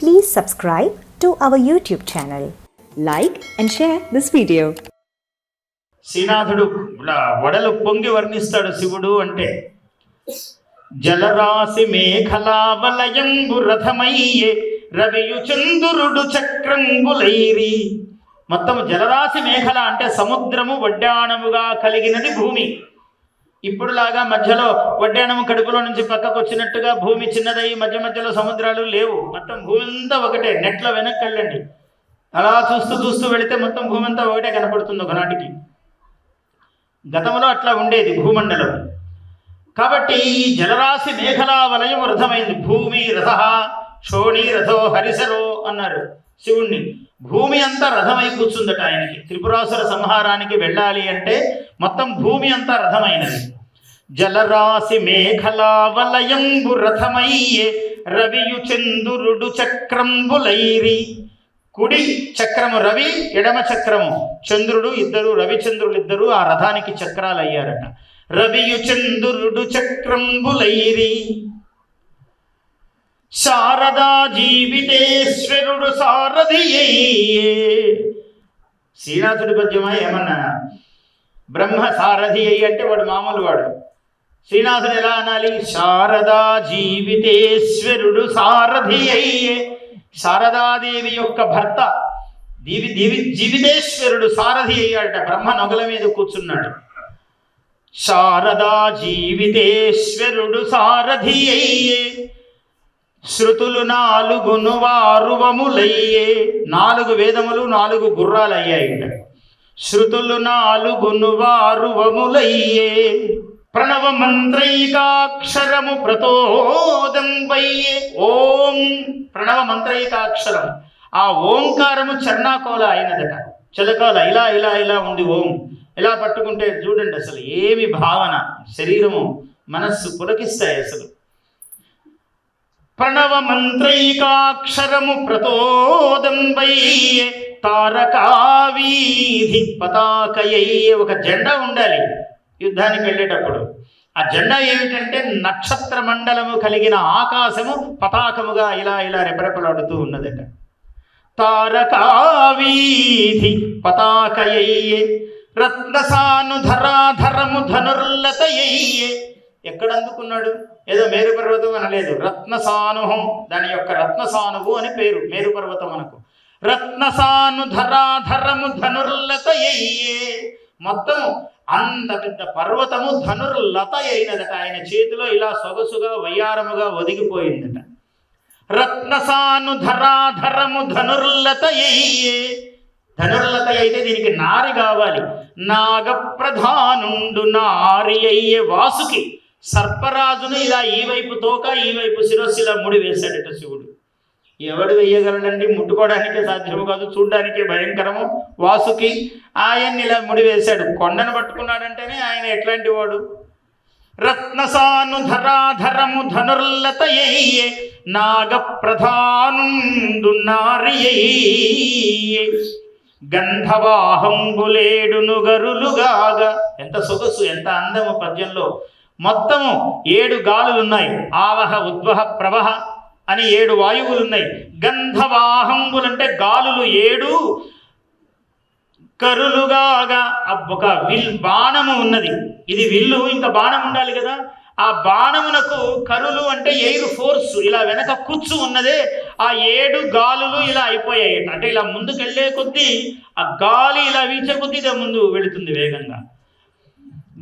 Please subscribe to our YouTube channel. Like and share this video. శ్రీనాథుడు వడలు పొంగి వర్ణిస్తాడు శివుడు అంటే జలరాశి మేఖలావలయంబు రథమయ్యే రవియు చంద్రుడు చక్రంగులైరి మొత్తం జలరాశి మేఖల అంటే సముద్రము వడ్డాణముగా కలిగినది భూమి ఇప్పుడులాగా మధ్యలో వడ్డాణము కడుపులో నుంచి పక్కకు వచ్చినట్టుగా భూమి చిన్నదై మధ్య మధ్యలో సముద్రాలు లేవు. మొత్తం భూమి అంతా ఒకటే. నెట్లో వెనక్కి వెళ్ళండి అలా చూస్తూ చూస్తూ వెళితే మొత్తం భూమి అంతా ఒకటే కనపడుతుంది ఒకనాటికి. గతంలో అట్లా ఉండేది భూమండలం. కాబట్టి ఈ జలరాశి మేఘలా వలయం అర్థమైంది భూమి రథ షోణి రథో హరిసరో అన్నారు. శివుణ్ణి. భూమి అంతా రథమై కూర్చుందట ఆయనకి. త్రిపురాసుర సంహారానికి వెళ్ళాలి అంటే మొత్తం భూమి అంతా రథమైనది. జలరాశి మేఘలా వలయంబు రథమయ్యే రవియు చందురుడు చక్రంబులైరి. కుడి చక్రము రవి ఎడమ చక్రము చంద్రుడు ఇద్దరు రవిచంద్రులు ఇద్దరు ఆ రథానికి చక్రాలు అయ్యారట రవియు చంద్రుడు చక్రంబులైరి. శారదా జీవితేశ్వరుడు సారథి శ్రీనాథుడి పద్యమా ఏమన్నా బ్రహ్మ సారథి అయ్యి అంటే వాడు మామూలు వాడు. శ్రీనాథుడు ఎలా అనాలి? శారదా జీవితేశ్వరుడు సారథి అయ్యే శారదాదేవి యొక్క భర్త దీవి దీవి జీవితేశ్వరుడు సారథి అయ్యాడట బ్రహ్మ నొగల మీద కూర్చున్నాడు. శారదా జీవితేశ్వరుడు సారథి అయ్యే శృతులు నాలుగును వారువములయ్యే. నాలుగు వేదములు నాలుగు గుర్రాలు అయ్యాయి శృతులు నాలుగును వారువములయ్యే. ప్రణవ మంత్రైకాక్షరము ప్రతోదంబయ్యే. ఓం ప్రణవ మంత్రైకాక్షరం ఆ ఓంకారము చర్ణాకోల అయినదట. చిలకాల ఇలా ఇలా ఇలా ఉంది ఓం. ఇలా పట్టుకుంటే చూడండి అసలు ఏమి భావన. శరీరము మనస్సు పులకిస్తాయి అసలు. ప్రణవ మంత్రైకాక్షరము తారకావీధి పతాకయ్యే ఒక జెండా ఉండాలి యుద్ధానికి వెళ్ళేటప్పుడు. ఆ జెండా ఏమిటంటే నక్షత్ర మండలము కలిగిన ఆకాశము పతాకముగా ఇలా ఇలా రెపరెపలాడుతూ ఉన్నదట. తారకావీధి పతాకయ్యే రత్నసానుధరాధరము ధనుర్లతయ్యే ఎక్కడ అందుకున్నాడు ఏదో మేరు పర్వతం అనలేదు. రత్నసాను దాని యొక్క రత్న రత్నసానువు అని పేరు మేరు పర్వతం అనకు. రత్నసాను ధరాధరము ధనుర్లత మొత్తం అంత పెద్ద పర్వతము ధనుర్లత అయినదట. ఆయన చేతిలో ఇలా సొగసుగా వయ్యారముగా ఒదిగిపోయిందట. రత్నసాను ధరాధరము ధనుర్లత ధనుర్లత అయితే దీనికి నారి కావాలి. నాగప్రధానుండు నారి అయ్యే వాసుకి సర్పరాజును ఇలా ఈ వైపు తోక ఈ వైపు శిరస్సు ఇలా ముడి వేశాడట శివుడు. ఎవడు వెయ్యగలడండి ముట్టుకోవడానికే సాధ్యము కాదు చూడడానికే భయంకరము. వాసుకి ఆయన్ని ఇలా ముడి వేశాడు. కొండను పట్టుకున్నాడంటేనే ఆయన ఎట్లాంటి వాడు? రత్నసాను ధరాధరము ధనుర్లతయ్యే నాగ ప్రధానుండు నారియయ్యే గంధవాహంబులేడును గరులుగాగా. ఎంత సొగసు ఎంత అందము పద్యంలో. మొత్తము ఏడు గాలులున్నాయి. ఆవహ ఉద్వహ ప్రవహ అని ఏడు వాయువులున్నాయి. గంధవాహంబులంటే గాలులు ఏడు కరులుగాగా. ఒక విల్ బాణము ఉన్నది. ఇది విల్లు ఇంత బాణం ఉండాలి కదా. ఆ బాణమునకు కరులు అంటే ఎయిర్ ఫోర్స్ ఇలా వెనక కూర్చు ఉన్నదే. ఆ ఏడు గాలులు ఇలా అయిపోయాయి అంటే ఇలా ముందుకెళ్ళే కొద్దీ ఆ గాలి ఇలా వీచే కొద్దీ ఇదే ముందు వెళుతుంది వేగంగా.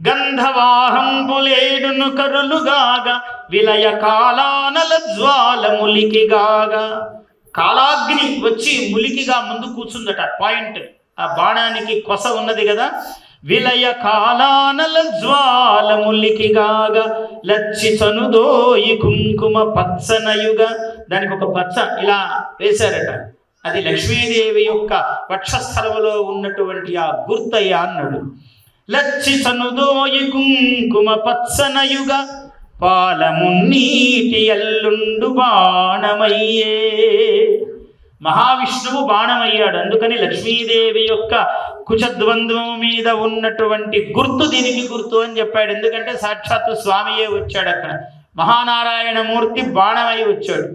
గంధవాహంబులేడును కరులుగాగా విలయ కాలానల జ్వాల ములికిగాగా కాలాగ్ని వచ్చి ములికిగా ముందు కూర్చుందట. పాయింట్. ఆ బాణానికి కొస ఉన్నది కదా. విలయ కాలానల జ్వాల ములికిగాగా లచ్చి చనుదోయి కుంకుమ పచ్చనయుగ. దానికి ఒక పచ్చ ఇలా వేశారట. అది లక్ష్మీదేవి యొక్క వక్షస్థలములో ఉన్నటువంటి ఆ గుర్తయ్య అన్నాడు. లచ్చి చనుదోయి కుంకుమ పచ్చనయుగ పాలమున్నీటి ఎల్లుండు బాణమయ్యే. మహావిష్ణువు బాణమయ్యాడు. అందుకని లక్ష్మీదేవి యొక్క కుచద్వంద్వం మీద ఉన్నటువంటి గుర్తు దీనికి గుర్తు అని చెప్పాడు. ఎందుకంటే సాక్షాత్తు స్వామియే వచ్చాడు అక్కడ. మహానారాయణమూర్తి బాణమై వచ్చాడు.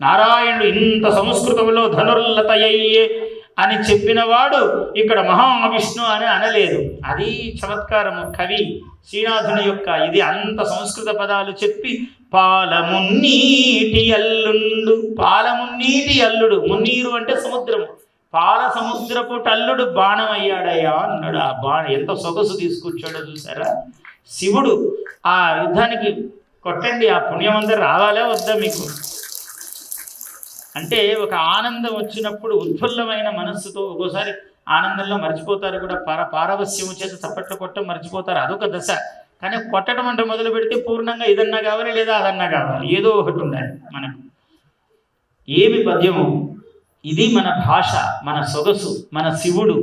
నారాయణుడు ఇంత సంస్కృతంలో ధనుర్లతయ్యే అని చెప్పినవాడు ఇక్కడ మహావిష్ణు అని అనలేదు. అది చమత్కారము కవి శ్రీనాథుని యొక్క ఇది అంత సంస్కృత పదాలు చెప్పి పాలమున్నీటి అల్లుండు. పాలమున్నీటి అల్లుడు. మున్నీరు అంటే సముద్రము. పాల సముద్రపు టల్లుడు బాణం అయ్యాడయ్యా అన్నాడు. ఆ బాణం ఎంత సొగసు తీసుకొచ్చాడో చూసారా? శివుడు ఆ యుద్ధానికి కొట్టండి. ఆ పుణ్యం అంతా రావాలే వద్దా మీకు? అంటే ఒక ఆనందం వచ్చినప్పుడు ఉత్ఫుల్లమైన మనస్సుతో ఒక్కోసారి ఆనందంలో మర్చిపోతారు కూడా. పార పారవస్యము చేత చప్పట్లు కొట్టడం మర్చిపోతారు. అదొక దశ. కానీ కొట్టడం అంటే మొదలు పెడితే పూర్ణంగా ఇదన్నా కావాలి లేదా అదన్నా కావాలి? ఏదో ఒకటి ఉండాలి మనకు. ఏమి పద్యము? ఇది మన భాష మన సొగసు మన శివుడు.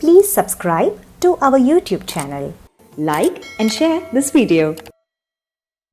Please subscribe to our YouTube channel like and share this video